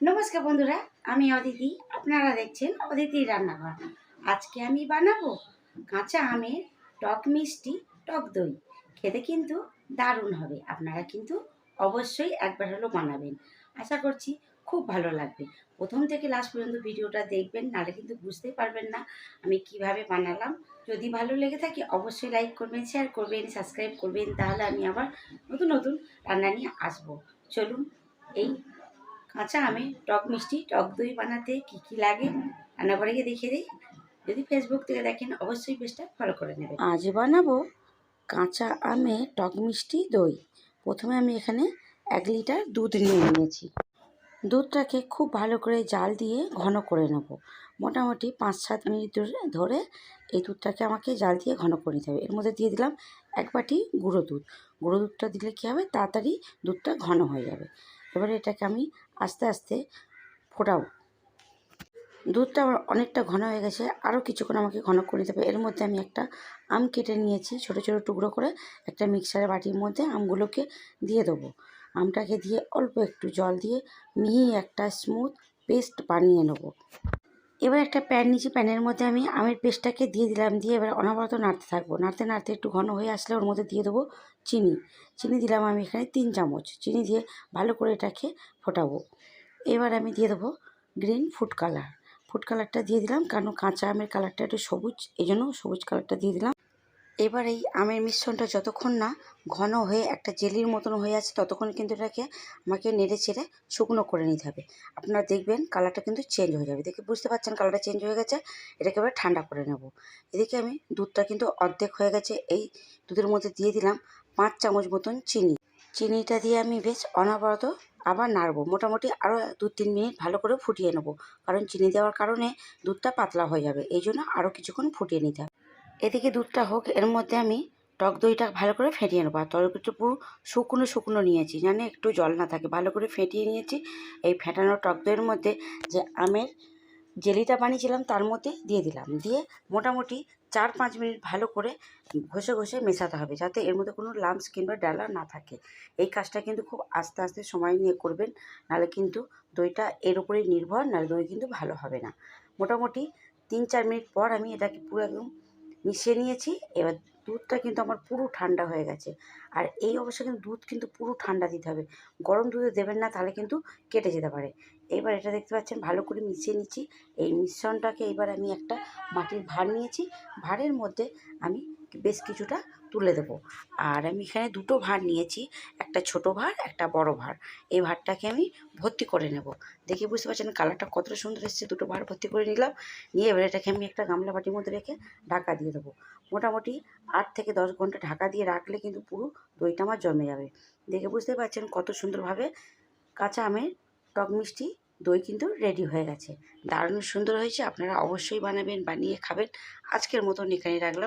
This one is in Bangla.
নমস্কার বন্ধুরা, আমি অদিতি। আপনারা দেখছেন অদিতির রান্নাঘর। আজকে আমি বানাবো কাঁচা আমের টক মিষ্টি, টক দই। খেতে কিন্তু দারুণ হবে। আপনারা কিন্তু অবশ্যই একবার হলেও বানাবেন। আশা করছি খুব ভালো লাগবে। প্রথম থেকে লাস্ট পর্যন্ত ভিডিওটা দেখবেন, নাহলে কিন্তু বুঝতেই পারবেন না আমি কীভাবে বানালাম। যদি ভালো লেগে থাকে, অবশ্যই লাইক করবেন শেয়ার করবেন সাবস্ক্রাইব করবেন। তাহলে আমি আবার নতুন নতুন রান্না নিয়ে আসব। চলুন, এই কাঁচা আমে টক মিষ্টি, টক দই বানাতে কি কি লাগে? রান্না করে গিয়ে দেখিয়ে দিই। যদি ফেসবুক থেকে দেখেন, অবশ্যই পেজটা ফলো করে নেবেন। আজ বানাবো কাঁচা আমে টক মিষ্টি দই। প্রথমে আমি এখানে এক লিটার দুধ নিয়ে নিয়েছি। দুধটাকে খুব ভালো করে জাল দিয়ে ঘন করে নেব। মোটামুটি পাঁচ সাত মিনিট ধরে ধরে এই দুধটাকে আমাকে জাল দিয়ে ঘন করে নিতে হবে। এর মধ্যে দিয়ে দিলাম এক বাটি গুঁড়ো দুধ। গুঁড়ো দুধটা দিলে কী হবে? তাড়াতাড়ি দুধটা ঘন হয়ে যাবে। এবারে এটাকে আমি আস্তে আস্তে ফোটাবো। দুধটা আমার অনেকটা ঘন হয়ে গেছে আরও কিছুক্ষণ আমাকে ঘন করে নিতে হবে। এর মধ্যে আমি একটা আম কেটে নিয়েছি, ছোট ছোট টুকরো করে একটা মিক্সারের বাটির মধ্যে আমগুলোকে দিয়ে দেবো। আমটাকে দিয়ে অল্প একটু জল দিয়ে মিহি একটা স্মুথ পেস্ট বানিয়ে নেব। এবার একটা প্যান নিয়েছি প্যানের মধ্যে আমি আমের পেস্টটাকে দিয়ে দিলাম, দিয়ে এবার অনবরত নাড়তে থাকব। নাড়তে নাড়তে একটু ঘন হয়ে আসলে ওর মধ্যে দিয়ে দেবো চিনি। চিনি দিলাম আমি এখানে তিন চামচ। চিনি দিয়ে ভালো করে এটাকে ফোটাবো। এবার আমি দিয়ে দেবো গ্রিন ফুড কালার। ফুড কালারটা দিয়ে দিলাম, কারণ কাঁচা আমের কালারটা একটু সবুজ এই জন্য সবুজ কালারটা দিয়ে দিলাম। এবার এই আমের মিশ্রণটা যতক্ষণ না ঘন হয়ে একটা জেলির মতন হয়ে আছে, ততক্ষণ কিন্তু এটাকে আমাকে নেড়ে চেড়ে শুকনো করে নিতে হবে। আপনারা দেখবেন কালারটা কিন্তু চেঞ্জ হয়ে যাবে। দেখে বুঝতে পারছেন কালারটা চেঞ্জ হয়ে গেছে? এটাকে এবার ঠান্ডা করে নেব। এদিকে আমি দুধটা কিন্তু অর্ধেক হয়ে গেছে। এই দুধের মধ্যে দিয়ে দিলাম পাঁচ চামচ মতন চিনি। চিনিটা দিয়ে আমি বেশ অনবরত আবার নাড়বো। মোটামুটি আরও দু তিন মিনিট ভালো করে ফুটিয়ে নেব। কারণ চিনি দেওয়ার কারণে দুধটা পাতলা হয়ে যাবে। এই জন্য আরও কিছুক্ষণ ফুটিয়ে নিতে হবে। এদিকে দুধটা হোক, এর মধ্যে আমি টক দইটা ভালো করে ফেটিয়ে নেব। আর তরকারিটা পুরো শুকনো শুকনো নিয়েছি জানে একটু জল না থাকে। ভালো করে ফেটিয়ে নিয়েছি। এই ফেটানো টক দইয়ের মধ্যে যে আমের জেলিটা বানিয়েছিলাম, তার মধ্যে দিয়ে দিলাম। দিয়ে মোটামুটি চার পাঁচ মিনিট ভালো করে ঘষে ঘষে মেশাতে হবে, যাতে এর মধ্যে কোনো লাম্পস কিংবা ডালা না থাকে। এই কাজটা কিন্তু খুব আস্তে আস্তে সময় নিয়ে করবেন, নাহলে কিন্তু দইটা এর উপরেই নির্ভর, নাহলে দই কিন্তু ভালো হবে না। মোটামুটি তিন চার মিনিট পর আমি এটাকে পুরো একদম মিশিয়ে নিয়েছি। এবার দুধটা কিন্তু আমার পুরো ঠান্ডা হয়ে গেছে। আর এই অবস্থায় কিন্তু দুধ কিন্তু পুরো ঠান্ডা দিতে হবে। গরম দুধে দেবেন না, তাহলে কিন্তু কেটে যেতে পারে। এবার এটা দেখতে পাচ্ছেন, ভালো করে মিশিয়ে নিচ্ছি। এই মিশ্রণটাকে এবার আমি একটা মাটির ভাঁড় নিয়েছি। ভাঁড়ের মধ্যে আমি বেশ কিছুটা তুলে দেবো। আর আমি এখানে দুটো ভাঁড় নিয়েছি, একটা ছোট ভাঁড়, একটা বড় ভাঁড়। এই ভাঁড়টাকে আমি ভর্তি করে নেব। দেখে বুঝতে পারছেন কালারটা কত সুন্দর এসেছে। দুটো ভাঁড় ভর্তি করে নিলাম। নিয়ে এবার এটাকে আমি একটা গামলা বাটির মধ্যে রেখে ঢাকা দিয়ে দেবো। মোটামুটি আট থেকে দশ ঘণ্টা ঢাকা দিয়ে রাখলে কিন্তু পুরো দইটা আমার জমে যাবে। দেখে বুঝতে পারছেন কত সুন্দরভাবে কাঁচা আমের টক মিষ্টি দই কিন্তু রেডি হয়ে গেছে। দারুণ সুন্দর হয়েছে। আপনারা অবশ্যই বানাবেন, বানিয়ে খাবেন। আজকের মতন এখানে রাখলাম।